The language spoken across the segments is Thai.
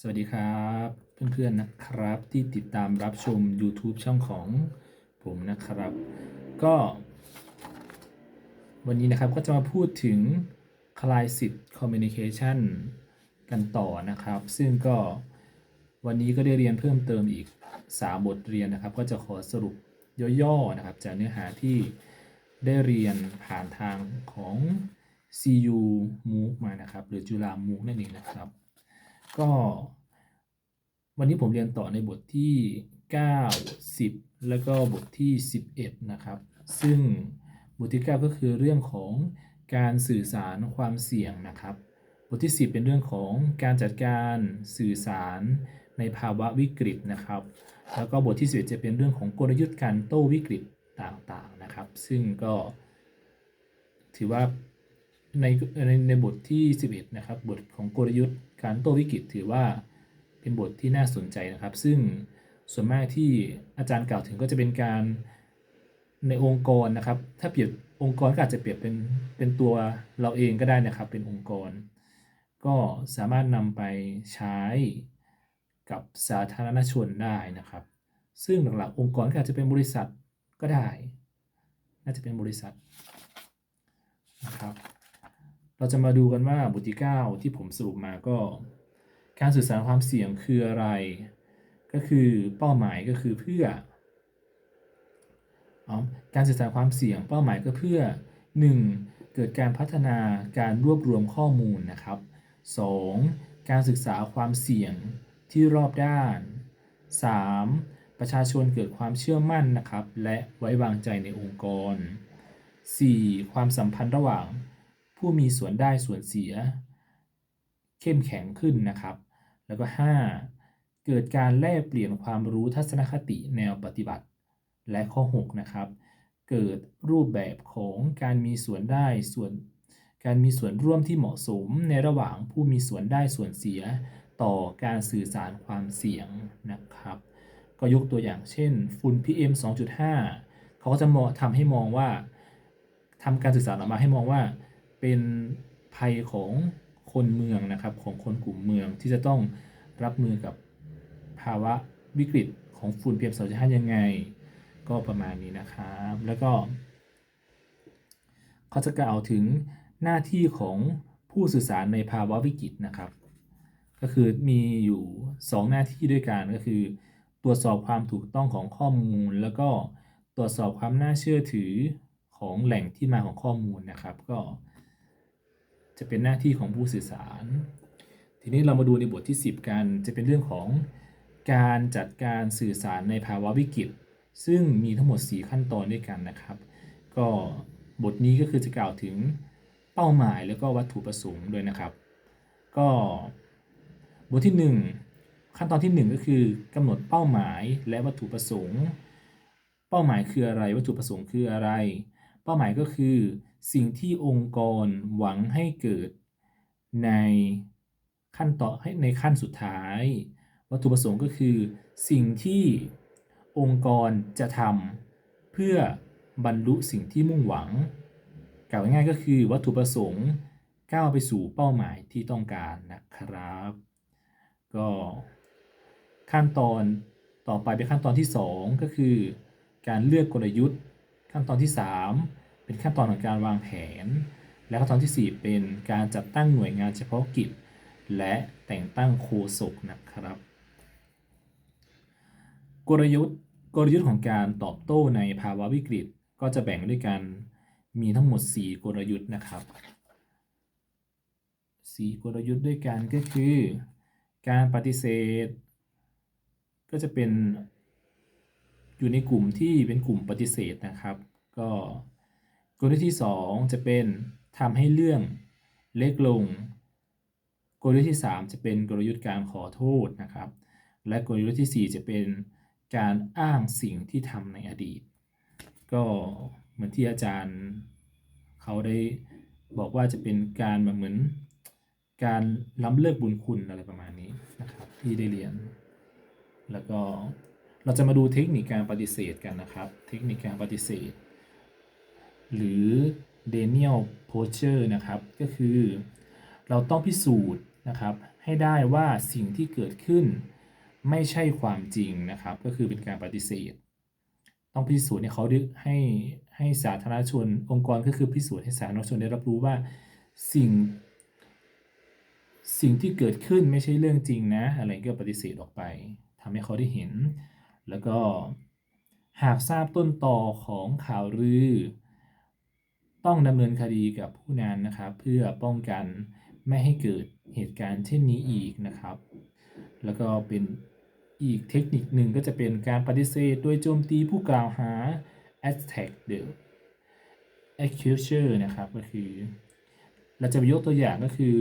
สวัสดีครับเพื่อนๆนะครับที่ติดตามรับชม YouTube ช่องของผมนะครับ ก็ วันนี้นะครับก็จะมาพูดถึงคลายสิทธิ์ Communication กันต่อนะครับ ซึ่งก็วันนี้ก็ได้เรียนเพิ่มเติมอีก 3 บทเรียนนะครับ ก็จะขอสรุปย่อๆนะครับ จากเนื้อหาที่ได้เรียนผ่านทางของ CU MOOC มานะครับ หรือจุฬา MOOC นั่นเองนะครับ ก็ วันนี้ผมเรียนต่อในบทที่ 9 10 แล้วก็บทที่ 11 นะครับ ซึ่งบทที่ 9 ก็คือเรื่องของการสื่อสารความเสี่ยงนะครับ บทที่ 10 เป็นเรื่องของการจัดการสื่อสารในภาวะวิกฤตนะครับ แล้วก็บทที่11จะเป็นเรื่องของกลยุทธ์การโต้วิกฤตต่างๆนะครับ ซึ่งก็ถือว่า ในในในบทที่ 11 นะครับ บทของกลยุทธ์การโต้วิกฤตถือว่าเป็นบทที่น่าสนใจนะครับ ซึ่งส่วนมากที่อาจารย์กล่าวถึงก็จะเป็นการในองค์กรนะครับ ถ้าเปรียบองค์กรก็อาจจะเปรียบเป็นเป็นตัวเราเองก็ได้นะครับ เป็นองค์กร ก็สามารถนำไปใช้กับสาธารณชนได้นะครับ ซึ่งหลักๆองค์กรก็อาจจะเป็นบริษัทก็ได้ น่าจะเป็นบริษัทนะครับ เราจะมาดูกันว่าบทที่ 9 ที่ผมสรุปมาก็ การสื่อสารความเสี่ยงคืออะไร ก็คือเป้าหมายก็คือเพื่ออการสื่อสารความเสี่ยงเป้าหมายก็เพื่อ 1. เกิดการพัฒนาการรวบรวมข้อมูลนะครับ 2. การศึกษาความเสี่ยงที่รอบด้าน 3. ประชาชนเกิดความเชื่อมั่นนะครับ และไว้วางใจในองค์กร 4. ความสัมพันธ์ระหว่าง ผู้มีส่วนได้ส่วนเสีย เข้มแข็งขึ้นนะครับ แล้วก็ 5. เกิดการแลกเปลี่ยนความรู้ทัศนคติแนวปฏิบัติ และข้อ 6 นะครับ เกิดรูปแบบของการมีส่วนได้ส่วนการมีส่วนร่วมที่เหมาะสมในระหว่างผู้มีส่วนได้ส่วนเสียต่อการสื่อสารความเสี่ยงนะครับ ก็ยกตัวอย่างเช่น ฝุ่น PM 2.5 เขาก็จะมองทำให้มองว่าทำการสื่อสารออกมาให้มองว่า เป็นภัยของคนเมืองนะครับของคนกลุ่มเมืองที่จะต้องรับมือกับภาวะวิกฤตของฝุ่น PM 2.5ยังไง ก็ประมาณนี้นะครับ แล้วก็เขาจะกล่าวถึงหน้าที่ของผู้สื่อสารในภาวะวิกฤตนะครับ ก็คือมีอยู่ 2 หน้าที่ด้วยกันก็คือ ตรวจสอบความถูกต้องของข้อมูล แล้วก็ตรวจสอบความน่าเชื่อถือของแหล่งที่มาของข้อมูลนะครับ ก็ จะเป็นหน้าที่ของผู้สื่อสาร ทีนี้เรามาดูในบทที่ 10 กัน จะเป็นเรื่องของการจัดการสื่อสารในภาวะวิกฤต ซึ่งมีทั้งหมด 4 ขั้นตอนด้วยกันนะครับ ก็บทนี้ก็คือจะกล่าวถึงเป้าหมายแล้วก็วัตถุประสงค์ด้วยนะครับ ก็บทที่ 1 ขั้นตอนที่ 1 ก็คือกำหนดเป้าหมายและวัตถุประสงค์ เป้าหมายคืออะไรวัตถุประสงค์คืออะไร ป้าหมายก็คือ สิ่งที่องค์กรหวังให้เกิดในขั้นต่อให้ในขั้นสุดท้าย วัตถุประสงค์ก็คือ สิ่งที่องค์กรจะทำเพื่อบรรลุสิ่งที่มุ่งหวังกล่าวง่ายๆก็คือวัตถุประสงค์ก้าวไปสู่เป้าหมายที่ต้องการนะครับ ก็ขั้นตอนต่อไปเป็นขั้นตอนที่ 2 ก็คือ การเลือกกลยุทธ์ ขั้นตอนที่ 3 เป็นขั้นตอนของการวางแผน และขั้นตอนที่ 4 เป็นการจัดตั้งหน่วยงานเฉพาะกิจ และแต่งตั้งโฆษกนะครับ กลยุทธ์กลยุทธ์ของการตอบโต้ในภาวะวิกฤตก็จะแบ่งด้วยกันมีทั้งหมด 4 กลยุทธ์นะครับ 4 กลยุทธ์ด้วยกันก็คือ การปฏิเสธ ก็จะเป็น อยู่ในกลุ่มที่เป็นกลุ่มปฏิเสธนะครับ ก็กลยุทธ์ที่ 2 จะเป็นทำให้เรื่องเล็กลง กลยุทธ์ที่ 3 จะเป็นกลยุทธ์การขอโทษนะครับ และกลยุทธ์ที่ 4 จะเป็นการอ้างสิ่งที่ทำในอดีต ก็เหมือนที่อาจารย์เขาได้บอกว่าจะเป็นการแบบเหมือนการล้ำเลิกบุญคุณอะไรประมาณนี้นะครับที่ได้เรียน แล้วก็ เราจะมาดูเทคนิคการปฏิเสธกันนะครับ เทคนิคการปฏิเสธ หรือ Daniel Pocher นะครับ ก็คือเราต้องพิสูจน์นะครับ ให้ได้ว่าสิ่งที่เกิดขึ้นไม่ใช่ความจริงนะครับ ก็คือเป็นการปฏิเสธ ต้องพิสูจน์ให้เขาให้ให้สาธารณชน องค์กรก็คือพิสูจน์ให้สาธารณชนได้รับรู้ว่าสิ่ง สิ่งที่เกิดขึ้นไม่ใช่เรื่องจริงนะ อะไรก็ปฏิเสธออกไปทำให้เขาได้เห็น แล้วก็หากทราบต้นตอของข่าวลือ ต้องดำเนินคดีกับผู้นั้นนะครับ เพื่อป้องกันไม่ให้เกิดเหตุการณ์เช่นนี้อีกนะครับ แล้วก็เป็นอีกเทคนิคหนึ่งก็จะเป็นการปฏิเสธโดยโจมตีผู้กล่าวหา attack the accuser นะครับก็คือ เราจะไปยกตัวอย่างก็คือ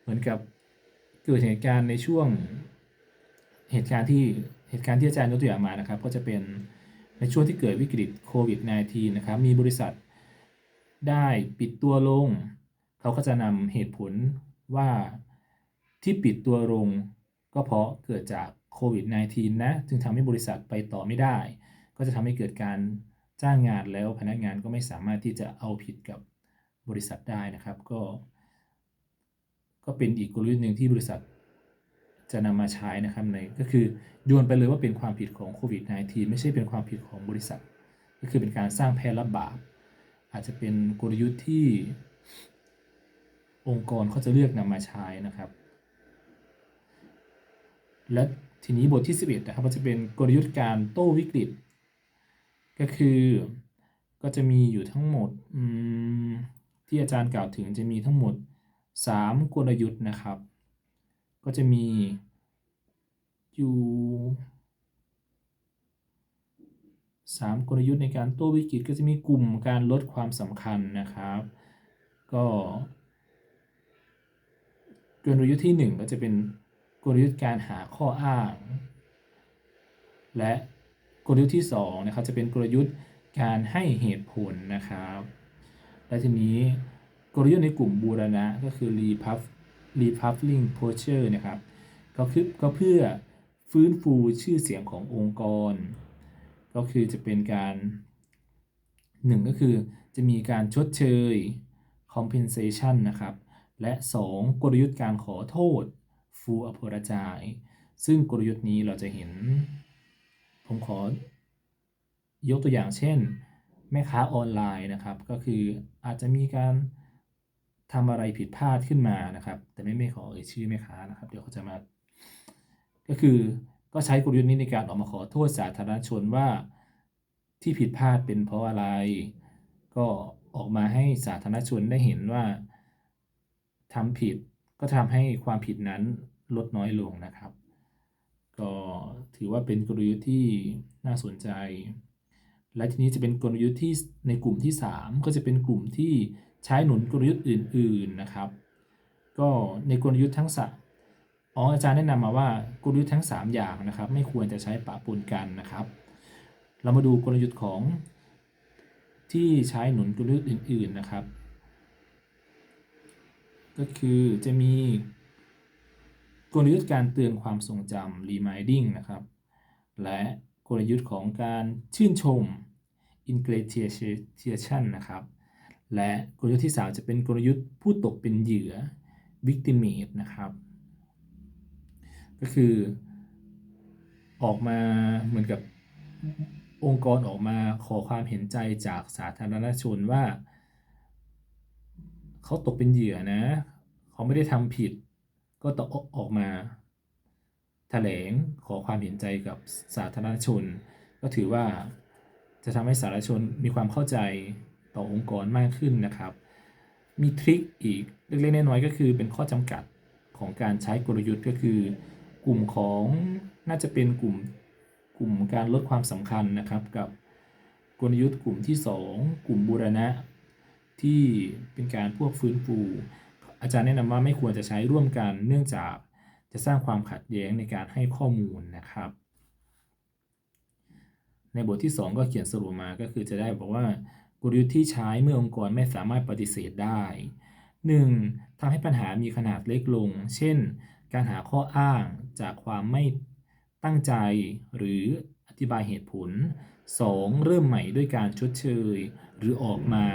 เหมือนกับเกิดเหตุการณ์ในช่วงเหตุการณ์ที่ เหตุการณ์ที่อาจารย์ยกตัวอย่างมานะครับ ก็จะเป็นในช่วงที่เกิดวิกฤตโควิด -19 นะครับ มีบริษัทได้ปิดตัวลง เขาก็จะนำเหตุผลว่าที่ปิดตัวลง ก็เพราะเกิดจากโควิด -19 นะ จึงทำให้บริษัทไปต่อไม่ได้ ก็จะทำให้เกิดการจ้างงานแล้วพนักงานก็ไม่สามารถที่จะเอาผิดกับบริษัทได้นะครับ ก็ ก็เป็นอีกกลยุทธ์หนึ่งที่บริษัท จะนำมาใช้นะครับในก็คือโยนไปเลยว่าเป็นความผิดของโควิด -19 ไม่ใช่เป็นความผิดของบริษัท ก็คือเป็นการสร้างแพร่ระบาดอาจจะเป็นกลยุทธ์ที่องค์กรเขาจะเลือกนำมาใช้นะครับ และทีนี้บทที่ 11 นะครับก็จะเป็นกลยุทธ์การโต้วิกฤต ก็คือก็จะมีอยู่ทั้งหมดที่อาจารย์กล่าวถึงจะมีทั้งหมด 3 กลยุทธ์นะครับ ก็จะมี อยู่ 3 กลยุทธ์ในการโต้วิกฤตก็จะมีกลุ่มการลดความสำคัญนะครับ ก็กลยุทธ์ที่ 1 ก็จะเป็นกลยุทธ์การหาข้ออ้าง และกลยุทธ์ที่2นะครับจะเป็นกลยุทธ์การให้เหตุผลนะครับ และทีนี้กลยุทธ์ในกลุ่มบูรณะก็คือ repuff republing posture นะครับก็คือก็เพื่อฟื้นฟูชื่อเสียงขององค์กร ก็คือจะเป็นการหนึ่งก็คือจะมีการชดเชย compensation นะครับ และ 2 กลยุทธ์การขอโทษ full apologize ซึ่งกลยุทธ์นี้เราจะเห็น ผมขอยกตัวอย่างเช่น แม่ค้าออนไลน์นะครับ ก็คืออาจจะมีการ ทำอะไรผิดพลาดขึ้นมานะครับ แต่ไม่ไม่ขอเอ่ยชื่อแม่ค้านะครับ เดี๋ยวเขาจะมา ก็คือก็ใช้กลยุทธ์นี้ในการออกมาขอโทษสาธารณชนว่าที่ผิดพลาดเป็นเพราะอะไร ก็ออกมาให้สาธารณชนได้เห็นว่าทำผิดก็ทำให้ความผิดนั้นลดน้อยลงนะครับ ก็ถือว่าเป็นกลยุทธ์ที่น่าสนใจ และทีนี้จะเป็นกลยุทธ์ที่ในกลุ่มที่ 3 ก็จะเป็นกลุ่มที่ ใช้หนุนกลยุทธ์อื่น ๆนะครับ ก็ในกลยุทธ์ทั้งสามอ๋ออาจารย์แนะนำมาว่ากลยุทธ์ทั้ง 3 อย่างนะครับ ไม่ควรจะใช้ปะปนกันนะครับ เรามาดูกลยุทธ์ของที่ใช้หนุนกลยุทธ์อื่น ๆนะครับ ก็คือจะมีกลยุทธ์การเตือนความทรงจำ reminding นะครับ และกลยุทธ์ของการชื่นชม ingratitude นะครับ และกลยุทธ์ที่ 3 จะเป็นกลยุทธ์ผู้ตกเป็นเหยื่อ victimate นะครับ ก็คือ ออกมาเหมือนกับองค์กรออกมาขอความเห็นใจจากสาธารณชนว่า เขาตกเป็นเหยื่อนะ เขาไม่ได้ทำผิด ก็ต้องออกมาแถลงขอความเห็นใจกับสาธารณชน ก็ถือว่าจะทำให้สาธารณชนมีความเข้าใจ ต่อองค์กรมากขึ้นนะครับ มีทริคอีกเล็กๆน้อยๆก็คือเป็นข้อจำกัดของการใช้กลยุทธ์ก็คือ กลุ่มของน่าจะเป็นกลุ่มกลุ่มการลดความสำคัญนะครับกับกลยุทธ์กลุ่มที่ 2 กลุ่มบูรณะ ที่เป็นการพวกฟื้นฟู อาจารย์แนะนำว่าไม่ควรจะใช้ร่วมกัน เนื่องจากจะสร้างความขัดแย้งในการให้ข้อมูลนะครับ ในบทที่ 2 ก็เขียนสรุปมาก็คือจะได้บอกว่า กลยุทธ์ที่ใช้เมื่อองค์กรไม่สามารถปฏิเสธได้ 1. ทำให้ปัญหามีขนาดเล็กลง เช่น การหาข้ออ้างจากความไม่ตั้งใจหรืออธิบายเหตุผล 2. เริ่มใหม่ด้วยการชดเชย หรือออกมา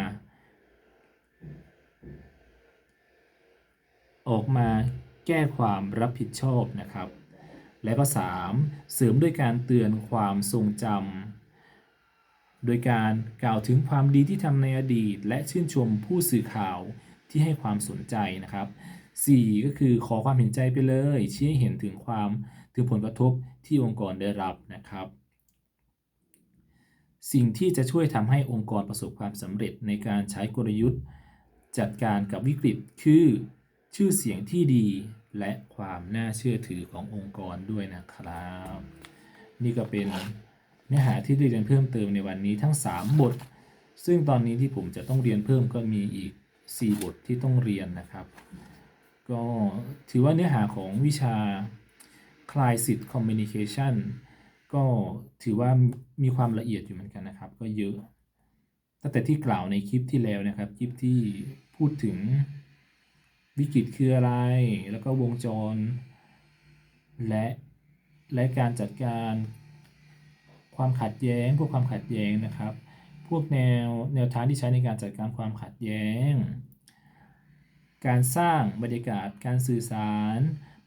ออกมาแก้ความรับผิดชอบนะครับ และก็ 3. เสริมด้วยการเตือนความทรงจำ โดยการกล่าวถึงความดีที่ทำในอดีต และชื่นชมผู้สื่อข่าวที่ให้ความสนใจนะครับ 4. ก็คือขอความเห็นใจไปเลย ชี้ให้เห็นถึงความถึงผลกระทบที่องค์กรได้รับนะครับ สิ่งที่จะช่วยทำให้องค์กรประสบความสำเร็จในการใช้กลยุทธ์ จัดการกับวิกฤตคือชื่อเสียงที่ดีและความน่าเชื่อถือขององค์กรด้วยนะครับ นี่ก็เป็น เนื้อหาที่ได้เรียนเพิ่มเติมในวันนี้ทั้ง 3 บท ซึ่งตอนนี้ที่ผมจะต้องเรียนเพิ่มก็มีอีก 4 บทที่ต้องเรียนนะครับ ก็ถือว่าเนื้อหาของวิชา Crisis Communication ก็ถือว่ามีความละเอียดอยู่เหมือนกันนะครับ ก็เยอะ ตั้งแต่ที่กล่าวในคลิปที่แล้วนะครับ คลิปที่พูดถึงวิกฤตคืออะไร แล้วก็วงจร และและการจัดการ ความขัดแย้ง พวกความขัดแย้งนะครับ พวกแนวแนวทางที่ใช้ในการจัดการความขัดแย้ง การสร้างบรรยากาศการสื่อสาร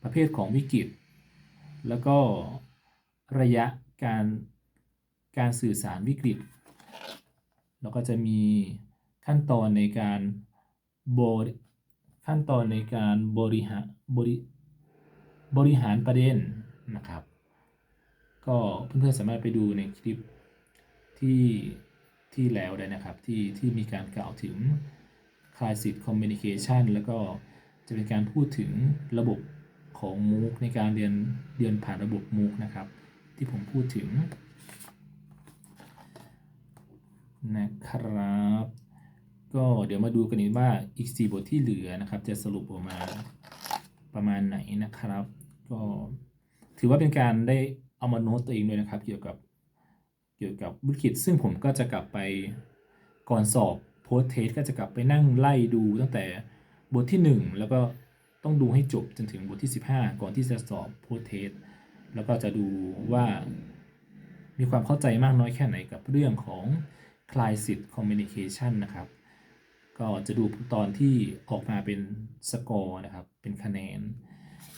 ประเภทของวิกฤต แล้วก็ระยะการการสื่อสารวิกฤต แล้วก็จะมีขั้นตอนในการบริขั้นตอนในการบริหารบริบริหารประเด็นนะครับ ก็เพื่อนๆสามารถไปดูในคลิปที่ที่แล้วได้นะครับ ที่ที่มีการกล่าวถึง Crisis Communication แล้วก็จะเป็นการพูดถึงระบบของ MOOC ในการเรียนเรียนผ่านระบบ MOOC นะครับ ที่ผมพูดถึงนะครับ ก็เดี๋ยวมาดูกันอีกว่าอีก 4 บทที่เหลือนะครับ จะสรุปออกมาประมาณไหนนะครับ ก็ถือว่าเป็นการได้ เอามาโน้ตตัวเองด้วยนะครับ เกี่ยวกับเกี่ยวกับวิกฤตซึ่งผมก็จะกลับไปก่อนสอบโพสเทสก็จะกลับไปนั่งไล่ดูตั้งแต่บทที่ 1 แล้วก็ต้องดูให้จบจนถึงบทที่ 15 ก่อนที่จะสอบโพสเทสแล้วก็จะดูว่ามีความเข้าใจมากน้อยแค่ไหนกับเรื่องของ Crisis Communication นะครับ ก็จะดูตอนที่ออกมาเป็นสกอร์นะครับ เป็นคะแนน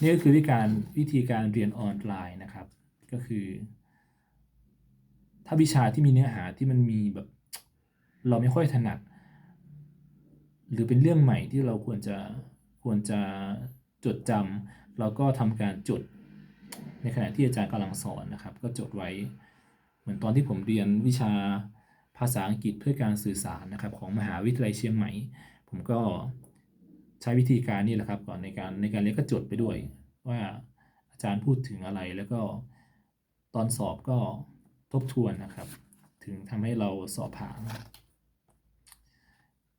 นี่ก็คือวิธีการวิธีการเรียนออนไลน์นะครับ ก็คือ ถ้าวิชาที่มีเนื้อหาที่มันมีแบบ เราไม่ค่อยถนัด หรือเป็นเรื่องใหม่ที่เราควรจะควรจะจดจำเราก็ทำการจดในขณะที่อาจารย์กำลังสอนนะครับ ก็จดไว้ เหมือนตอนที่ผมเรียนวิชาภาษาอังกฤษเพื่อการสื่อสารนะครับ ของมหาวิทยาลัยเชียงใหม่ ผมก็ใช้วิธีการนี้แหละครับก่อนในการในการเรียนก็จดไปด้วย ว่าอาจารย์พูดถึงอะไรแล้วก็ ตอนสอบก็ทบทวนนะครับ ถึงทำให้เราสอบผ่าน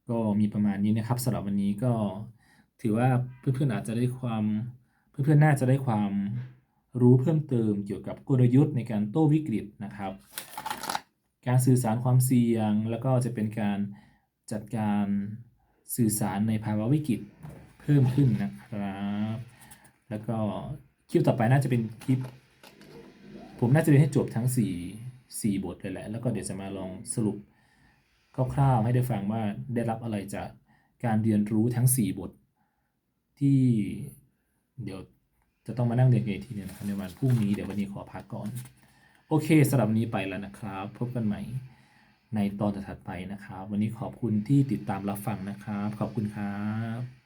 ก็มีประมาณนี้นะครับสำหรับวันนี้ก็ถือว่าเพื่อนๆอาจจะได้ความเพื่อนๆน่าจะได้ความรู้เพิ่มเติมเกี่ยวกับกลยุทธ์ในการโต้วิกฤตนะครับ การสื่อสารความเสี่ยง แล้วก็จะเป็นการจัดการสื่อสารในภาวะวิกฤตเพิ่มขึ้นนะครับ แล้วก็คลิปต่อไปน่าจะเป็นคลิป ผมน่าจะเรียนให้จบทั้ง 4 4 บทเลยแหละ แล้วก็เดี๋ยวจะมาลองสรุปคร่าวๆให้ได้ฟังว่าได้รับอะไรจากการเรียนรู้ทั้ง 4 บท ที่เดี๋ยวจะต้องมานั่งเรียนกันอีกทีนึงนะครับในวันพรุ่งนี้เดี๋ยววันนี้ขอพักก่อน โอเคสำหรับวันนี้ไปแล้วนะครับ พบกันใหม่ในตอนถัดไปนะครับ วันนี้ขอบคุณที่ติดตามรับฟังนะครับ ขอบคุณครับ